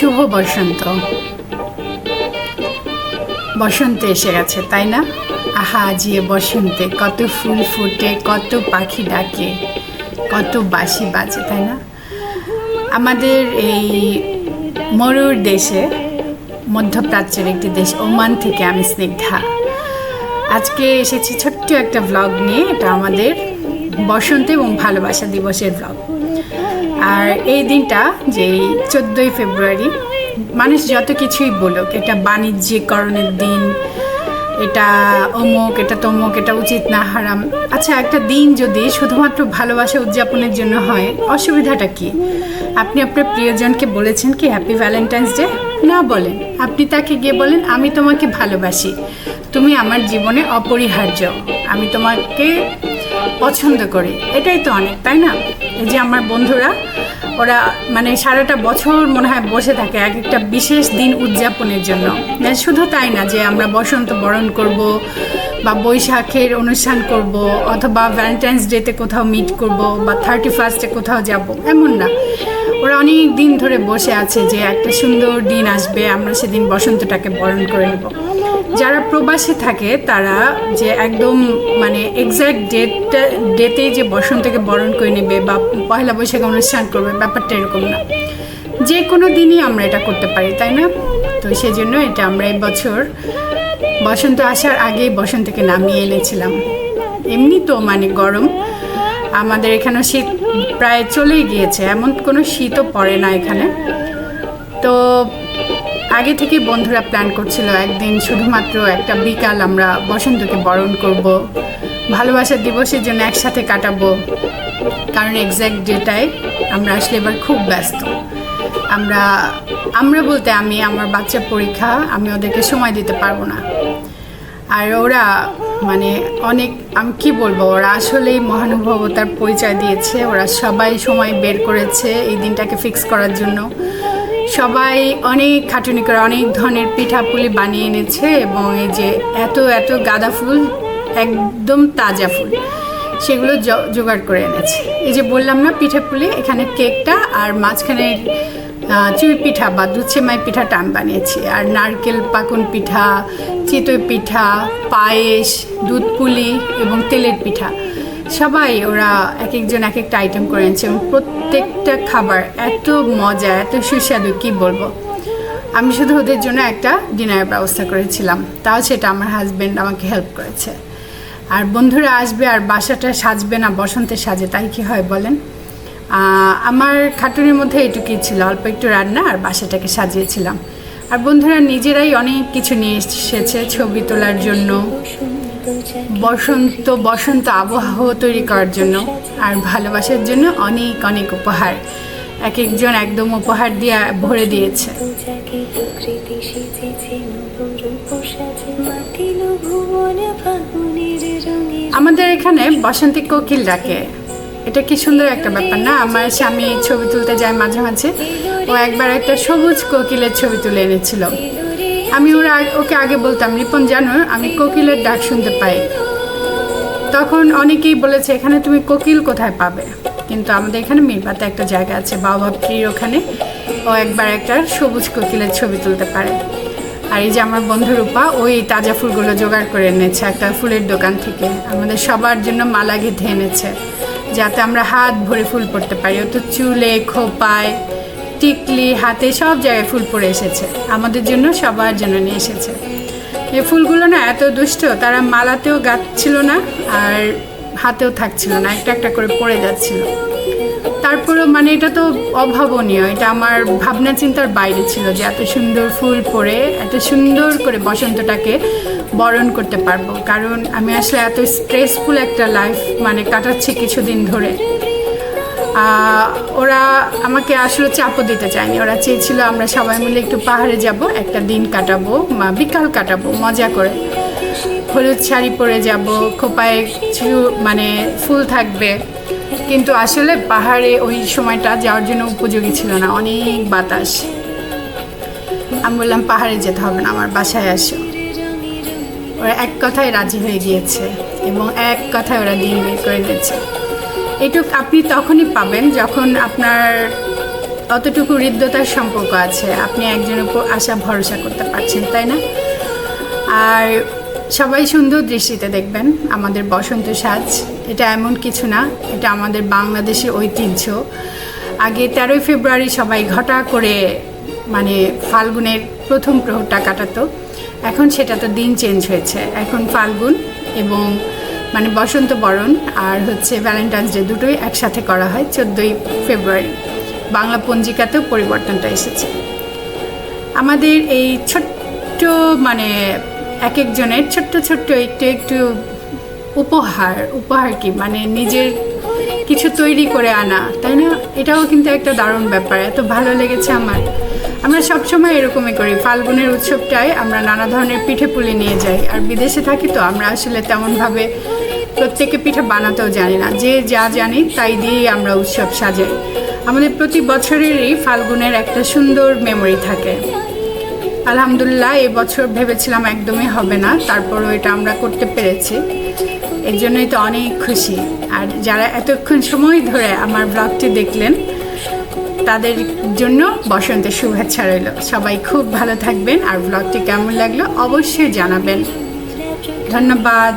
শুভ বসন্ত। বসন্ত এসে গেছে, তাই না? আহা আজিয়ে বসন্তে কত ফুল ফুটে, কত পাখি ডাকে, কত বাঁশি বাজে, তাই না? আমাদের এই মরুর দেশে, মধ্যপ্রাচ্যের একটি দেশ, ওমান থেকে আমি স্নিগ্ধা। আজকে এসেছি ছোট্ট একটা ভ্লগ নিয়ে, এটা আমাদের বসন্ত এবং ভালোবাসা দিবসের ভ্লগ আর এই দিনটা যে চোদ্দোই ফেব্রুয়ারি, মানুষ যত কিছুই বলুক, এটা বাণিজ্যিকরণের দিন, এটা অমুক, এটা তমুক, এটা উচিত না হারাম। আচ্ছা একটা দিন যদি শুধুমাত্র ভালোবাসা উদযাপনের জন্য হয়, অসুবিধাটা কি? আপনি আপনার প্রিয়জনকে বলেছেন কি হ্যাপি ভ্যালেন্টাইন্স ডে না বলেন। আপনি তাকে গিয়ে বলেন, আমি তোমাকে ভালোবাসি। তুমি আমার জীবনে অপরিহার্য। আমি তোমাকে পছন্দ করে। এটাই তো অনেক তাই না? এই যে আমার বন্ধুরা ওরা মানে সারাটা বছর মনে হয় বসে থাকে এক একটা বিশেষ দিন উদযাপনের জন্য। না, শুধু তাই না যে আমরা বসন্ত বরণ করব বা বৈশাখের অনুষ্ঠান করব অথবা ভ্যালেন্টাইন্স ডেতে কোথাও মিট করব বা থার্টি ফার্স্টে কোথাও যাব এমন না। ওরা অনেক দিন ধরে বসে আছে যে একটা সুন্দর দিন আসবে আমরা সেদিন বসন্তটাকে বরণ করে নেব। যারা প্রবাসী থাকে, তারা যে একদম মানে এক্স্যাক্ট ডেটটা ডেতেই যে বসন্তকে বরণ করে নেবে বা পয়লা বৈশাখ অনুষ্ঠান করবে, ব্যাপারটা এরকম না। যে কোনো দিনই আমরা এটা করতে পারি, তাই না? তো সেই জন্য এটা আমরা এই বছর বসন্ত আসার আগেই বসন্তকে নামিয়ে এনেছিলাম। এমনি তো মানে গরম। আমাদের এখানে শীত প্রায় চলেই গিয়েছে, এমন কোনো শীতও পড়ে না এখানে। তো আগে থেকে বন্ধুরা প্ল্যান করছিল একদিন শুধুমাত্র একটা বিকাল আমরা বসন্তকে বরণ করব। ভালোবাসা দিবসের জন্য একসাথে কাটাবো। কারণ এক্স্যাক্ট ডেটায় আমরা আসলে এবার খুব ব্যস্ত। আমরা আমরা বলতে আমি, আমার বাচ্চার পরীক্ষা, আমি ওদেরকে সময় দিতে পারব না। আর ওরা মানে অনেক, আমি কি বলব, ওরা আসলেই মহানুভবতার পরিচয় দিয়েছে। ওরা সবাই সময় বের করেছে এই দিনটাকে ফিক্স করার জন্য। সবাই অনেক খাটুনি করে, অনেক ধরনের পিঠাপুলি বানিয়ে এনেছে এবং এই যে এত এত গাঁদা ফুল, একদম তাজা ফুল, সেগুলো জোগাড় করে এনেছে। এই যে বললাম না, পিঠাপুলি, এখানে কেকটা আর মাঝখানে চুই পিঠা বা দুধ সেমাই পিঠাটা আমি বানিয়েছি। আর নারকেল পাকুন পিঠা, চিতই পিঠা, পায়েস দুধ পুলি এবং তেলের পিঠা। সবাই ওরা এক একজন এক একটা আইটেম করে এনেছে এবং প্রত্যেকটা খাবার এত মজা, এত সুস্বাদু, কি বলব? আমি শুধু ওদের জন্য একটা ডিনারের ব্যবস্থা করেছিলাম। তাও সেটা আমার হাজব্যান্ড আমাকে হেল্প করেছে। আর বন্ধুরা আসবে আর বাসাটা সাজবে না, বসন্তে সাজে, তাই কি হয় বলেন? আমার খাটুনির মধ্যে এটুকুই ছিল, অল্প একটু রান্না আর বাসাটাকে সাজিয়েছিলাম। আর বন্ধুরা, নিজেরাই অনেক কিছু নিয়ে এসেছে ছবি তোলার জন্য। বসন্ত বসন্ত আবহাওয়া তৈরি করার জন্য আর ভালোবাসার জন্য অনেক অনেক উপহার। এক একজন একদম উপহার দিয়ে ভরে দিয়েছে। আমাদের এখানে বসন্তী কোকিল ডাকে। এটা কি সুন্দর একটা ব্যাপার না? আমার স্বামী ছবি তুলতে যায় মাঝে মাঝে। ও একবার একটা সবুজ কোকিলের ছবি তুলে এনেছিল। আমি ওরা, ওকে আগে বলতাম, রিপন, জানো, আমি কোকিলের ডাক শুনতে পাই। তখন অনেকেই বলেছে, এখানে তুমি কোকিল কোথায় পাবে? কিন্তু আমাদের এখানে মিরপাতে একটা জায়গা আছে বাবা ট্রির ওখানে। ও একবার একটা সবুজ কোকিলের ছবি তুলতে পারে। আর এই যে আমার বন্ধু রূপা, ওই তাজা ফুলগুলো জোগাড় করে এনেছে একটা ফুলের দোকান থেকে। আমাদের সবার জন্য মালা গেঁথে এনেছে, যাতে আমরা হাত ভরে ফুল পড়তে পারি। ও তো চুলে, খোপায় টিকলি হাতে সব জায়গায় ফুল পড়ে এসেছে। আমাদের জন্য সবার জন্য নিয়ে এসেছে। এই ফুলগুলো না এত দুষ্ট, তারা মালাতেও গাচ্ছিল না আর হাতেও থাকছিল না, একটা একটা করে পড়ে যাচ্ছিল। তারপরেও মানে এটা তো অভাবনীয়, এটা আমার ভাবনা চিন্তার বাইরে ছিল যে এত সুন্দর ফুল পরে এত সুন্দর করে বসন্তটাকে বরণ করতে পারব। কারণ আমি আসলে এত স্ট্রেসফুল একটা লাইফ মানে কাটাচ্ছি কিছুদিন ধরে। ওরা আমাকে আসলে চাপও দিতে চায়নি। ওরা চেয়েছিল আমরা সবাই মিলে একটু পাহাড়ে যাব, একটা দিন কাটাবো বিকাল কাটাবো, মজা করে। হলুদ শাড়ি পরে যাব, খোপায় কিছু মানে ফুল থাকবে। কিন্তু আসলে পাহাড়ে ওই সময়টা যাওয়ার জন্য উপযোগী ছিল না, অনেক বাতাস। আমি বললাম, পাহাড়ে যেতে হবে না, আমার বাসায় আসো। ওরা এক কথায় রাজি হয়ে গিয়েছে এবং এক কথায় ওরা দিন বের করে দিয়েছে এটুক আপনি তখনই পাবেন যখন আপনার অতটুকু হৃদ্যতার সম্পর্ক আছে। আপনি একজনের উপর আশা, ভরসা করতে পারছেন, তাই না? আর সবাই সুন্দর দৃষ্টিতে দেখবেন আমাদের বসন্ত সাজ। এটা এমন কিছু না, এটা আমাদের বাংলাদেশের ঐতিহ্য। আগে তেরোই ফেব্রুয়ারি সবাই ঘটা করে মানে ফাল্গুনের প্রথম প্রহরটা কাটাতো। এখন সেটা তো দিন চেঞ্জ হয়েছে। এখন ফাল্গুন এবং মানে বসন্ত বরণ আর হচ্ছে ভ্যালেন্টাইন্স ডে দুটোই একসাথে করা হয় চোদ্দোই ফেব্রুয়ারি বাংলা পঞ্জিকাতেও পরিবর্তনটা এসেছে। আমাদের এই ছোট্ট মানে এক একজনের ছোট্ট ছোট্ট একটু একটু উপহার উপহার কি? মানে নিজের কিছু তৈরি করে আনা, তাই না? এটাও কিন্তু একটা দারুণ ব্যাপার। এত ভালো লেগেছে আমার। আমরা সবসময় এরকমই করি। ফাল্গুনের উৎসবটায় আমরা নানা ধরনের পিঠে পুলি নিয়ে যাই। আর বিদেশে থাকি তো আমরা আসলে তেমনভাবে প্রত্যেকে পিঠে বানাতেও জানি না। যে যা জানি তাই দিয়েই আমরা উৎসব সাজাই। আমাদের প্রতি বছরেরই ফাল্গুনের একটা সুন্দর মেমোরি থাকে। আলহামদুলিল্লাহ এবছর ভেবেছিলাম একদমই হবে না। তারপরও এটা আমরা করতে পেরেছি। এর জন্যই তো অনেক খুশি। আর যারা এতক্ষণ সময় ধরে আমার ব্লগটি দেখলেন তাদের জন্য বসন্তের শুভেচ্ছা রইল। সবাই খুব ভালো থাকবেন। আর ব্লগটি কেমন লাগল অবশ্যই জানাবেন। ধন্যবাদ।